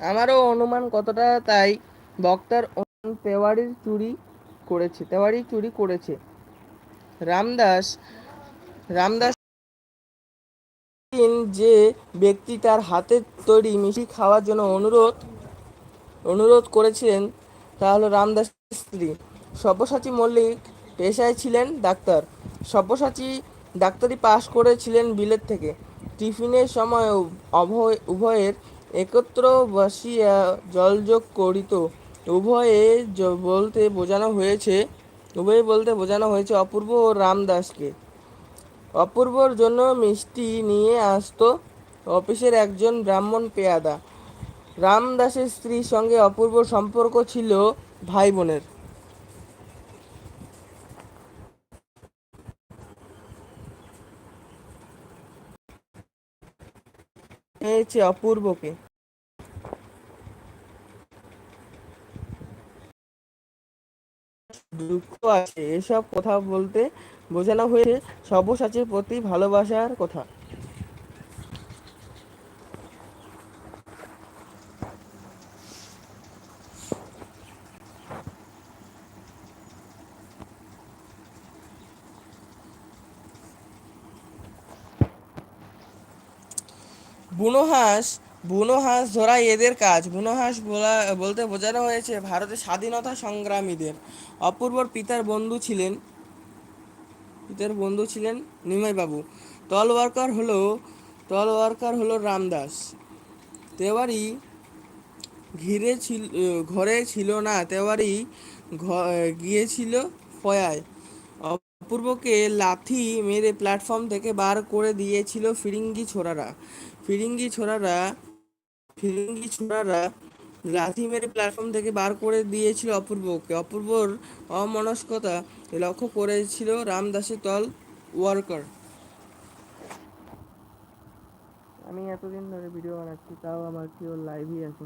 আমারও অনুমান কতটা তাই, বক্তার তেওয়ারির চুরি করেছে তেওয়ারি চুরি করেছে। রামদাস রামদাস যে ব্যক্তি তার হাতের তৈরি মিষ্টি খাওয়ার জন্য অনুরোধ অনুরোধ করেছিলেন তা হলো রামদাসের স্ত্রী। সব্যসাচী মল্লিক পেশায় ছিলেন ডাক্তার। সব্যসাচী ডাক্তারি পাশ করেছিলেন বিলেত থেকে। টিফিনের সময় অভয় উভয়ের একত্র বসিয়া জলযোগ করিত। উভয়ে বলতে বোঝানো হয়েছে, উভয়ে বলতে বোঝানো হয়েছে অপূর্ব ও রামদাসকে। অপূর্বর জন্য মিষ্টি নিয়ে আসত অফিসের একজন ব্রাহ্মণ পেয়াদা। রামদাসের স্ত্রীর সঙ্গে অপূর্ব সম্পর্ক ছিল ভাই বোনের। হয়েছে অপূর্বকে। দুঃখ আছে এসব কথা বলতে বোঝানো হয়েছে সব্যসাচীর প্রতি ভালোবাসার কথা। বুনো হাঁস বুনো হাঁস ধরাই এদের কাজ। বুনো হাঁস বলা, বলতে বোঝানো হয়েছে ভারতের স্বাধীনতা সংগ্রামীদের। অপূর্বর পিতার বন্ধু ছিলেন, পিতার বন্ধু ছিলেন নিমাইবাবু। তলওয়ারকার হলো তলওয়ারকার হলো রামদাস। তেওয়ারি ঘিরে ছিল, ঘরে ছিল না, তেওয়ারি গিয়েছিল ফয়ায়। অপূর্বকে লাথি মেরে প্ল্যাটফর্ম থেকে বার করে দিয়েছিল ফিরিঙ্গি ছোড়ারা। ফিরিঙ্গি ছোড়ারা ফিরিঙ্গি ছোড়ারা লাথি মেরে প্ল্যাটফর্ম থেকে বার করে দিয়েছিল অপূর্বকে। অপূর্বর অমনস্কতা লক্ষ্য করেছিল রামদাসের তল ওয়ার্কার। আমি এতদিন ধরে ভিডিও বানাচ্ছি, তাও আমার কেউ লাইভই আছে